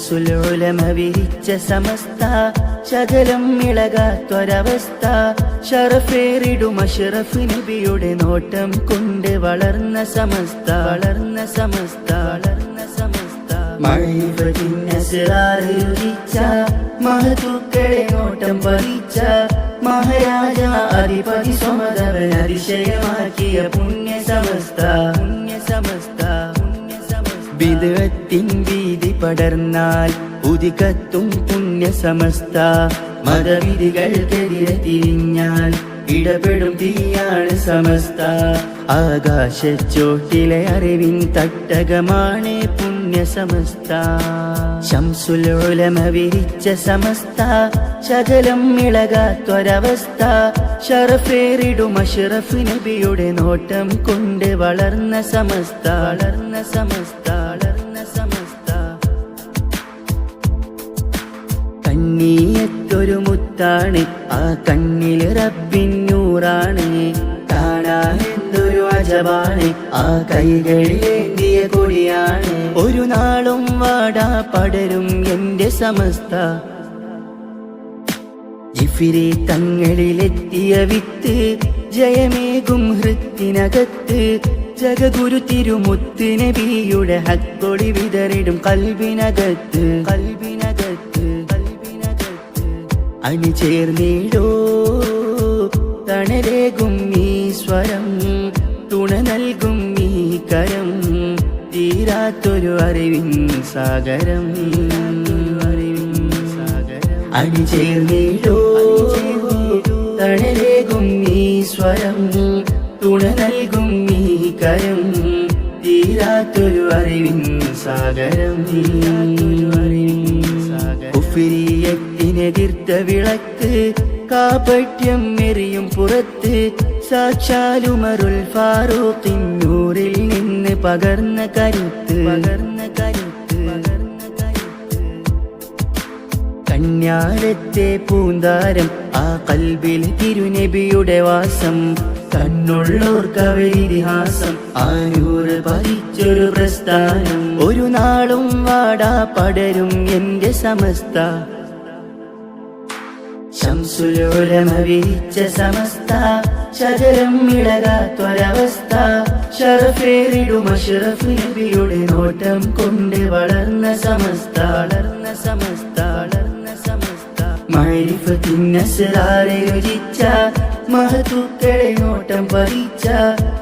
ശംസുലുലമ വിരിച്ച സമസ്ത ശകലം ഇളകാത്തൊരവസ്ഥ ഷറഫേറിടും അഷറഫ് നബിയുടെ നോട്ടം കൊണ്ട് വളർന്ന സമസ്ത വളർന്ന സമസ്ത വളർന്ന സമസ്ത. മഴയുരിച്ച മഹതുക്കളെ നോട്ടം പറിച്ച മഹാരാജ അധിപതി സ്വമതവൻ അതിശയമാക്കിയ പുണ്യ സമസ്ത പുണ്യ സമസ്ത സമസ്ത വിദഗത്തിൻ വീതി പടർന്നാൽ ഉദികത്തും പുണ്യ സമസ്ത മതവിധികൾക്കെതിരെ തിരിഞ്ഞാൽ ഇടപെടും തീയാണ് സമസ്ത. ആകാശച്ചോട്ടിലെ അറിവിൻ തട്ടകമാണ് പുണ്യ സമസ്ത ശംസുലോലമ വിരിച്ച സമസ്ത. ശകലം ഇളകാത്തൊരവസ്ഥ. ഷറഫേറിടും അഷറഫ് നബിയുടെ നോട്ടം കൊണ്ട് വളർന്ന സമസ്ത. വളർന്ന സമസ്ത വളർന്ന സമസ്ത. കണ്ണീയത്തൊരു മുത്താണ് ആ കണ്ണിൽ റബ്ബിന്നൂറാണ് കാണാ എന്തൊരു അജബാണ്. ആ കൈകളിലേന്തിയ കൊടിയാണ്. ഒരു നാളും വാടാ പടരും എന്റെ സമസ്ത. ജിഫിരി തങ്ങളിലെത്തിയ വിത്ത് ജയമേകും ഹൃത്തിനകത്ത്. ജഗഗുരു തിരുമുത്ത് നബിയുടെ ഹക്കൊടി വിതറിടും കൽവിനകത്ത് കൽവിനകത്ത് കൽവിനകത്ത് അണിചേർന്നിടോ തണലേകും ഈ സ്വരം തുണ നൽകും ഈ കരം തീരാത്തൊരു അറിവിൻ സാഗരം. അറിവിൻ സാഗരം അണിചേർന്നിടോ തണലേകും ഈ സ്വരം തുണ നൽകും ഈ കരം തീരാത്തൊരു അറിവിൻ സാഗരം. അറിവിൻ സാഗരം കുഫിരിയത്തിനെതിർത്ത വിളക്ക് കാപട്യം എറിയും പുറത്ത്. സാക്ഷാലുമരുൾ ഫാറൂഖിൻ നൂറിൽ നിന്ന് പകർന്ന കരുത്ത്. പകർന്ന കരുത്ത് കന്യാരത്തെ പൂന്താരം ആ കൽബിൽ തിരുനബിയുടെ വാസം. കണ്ണുള്ളോർക്കവരിതിഹാസം ആയൂറ് പതിച്ചൊരു പ്രസ്ഥാനം. ഒരു നാളും വാടാ പടരും എന്റെ സമസ്ത. ശംസുലോലമ വിരിച്ച സമസ്ത ശകലം ഇളകാത്തൊരവസ്ഥ ഷറഫേറിടും അഷറഫ് നബിയുടെ നോട്ടം കൊണ്ട് വളർന്ന സമസ്ത വളർന്ന സമസ്ത വളർന്ന സമസ്ത. മൈരിഫത്തിനസറാറെ രുചിച്ച മഹത്തുക്കളെ നോട്ടം പറിച്ച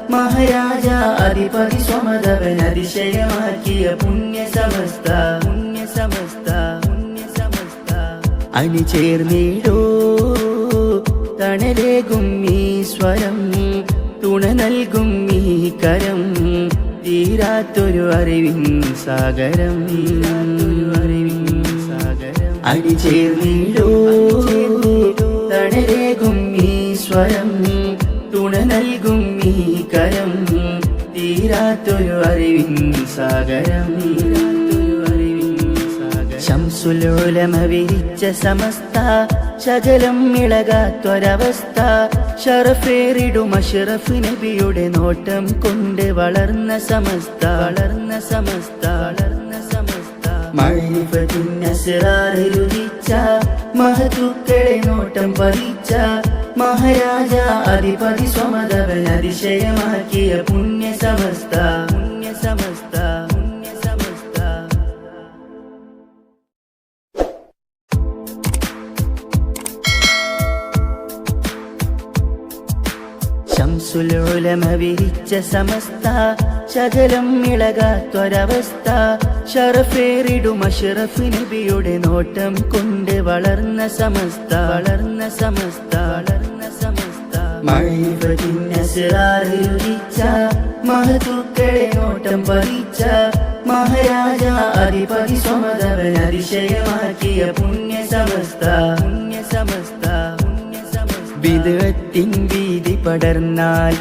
മഹാരാജ അധിപതി സ്വമതവൻ അതിശയമാക്കിയ പുണ്യ സമസ്ത പുണ്യ സമസ്ത അണിചേർന്നിടോ തണലേകും ഈ സ്വരം തുണ നൽകും ഈ കരം തീരാത്തൊരു അറിവിൻ സാഗരം. അറിവിൻ സാഗരം അണിചേർന്നിടോ തണലേകും ഈ സ്വരം തുണ നൽകും ഈ കരം തീരാത്തൊരു അറിവിൻ സാഗരം. ശംസുലോലമ വിരിച്ച സമസ്ത ശകലം ഇളകാത്തൊരവസ്ഥ. ഷറഫേറിടും അഷറഫ് നബിയുടെ നോട്ടം കൊണ്ട് വളർന്ന സമസ്ത. വളർന്ന സമസ്ത വളർന്ന സമസ്ത. മഴഫത്തിനസറാറ് രുചിച്ച മഹതുക്കളെ നോട്ടം പറിച്ച മഹാരാജ അധിപതി സ്വമതവൻ അതിശയമാക്കിയ പുണ്യ സമസ്ത പുണ്യ സമസ്ത ശംസുലോലമ സമസ്ത ശകലം ഇളകാത്തൊരവസ്ഥ. ഷറഫേറിടും അഷറഫ് നബിയുടെ നോട്ടം കൊണ്ട് വളർന്ന സമസ്ത. വളർന്ന സമസ്ത വളർന്ന സമസ്ത. മഴയുരിച്ച മഹതുക്കളെ നോട്ടം പറിച്ച മഹാരാജ അധിപതി സ്വമതവൻ അതിശയമാക്കിയ പുണ്യ സമസ്ത പുണ്യ സമസ്ത പുണ്യ സമസ്ത വിദഗത്തിൻ படர்ந்தால்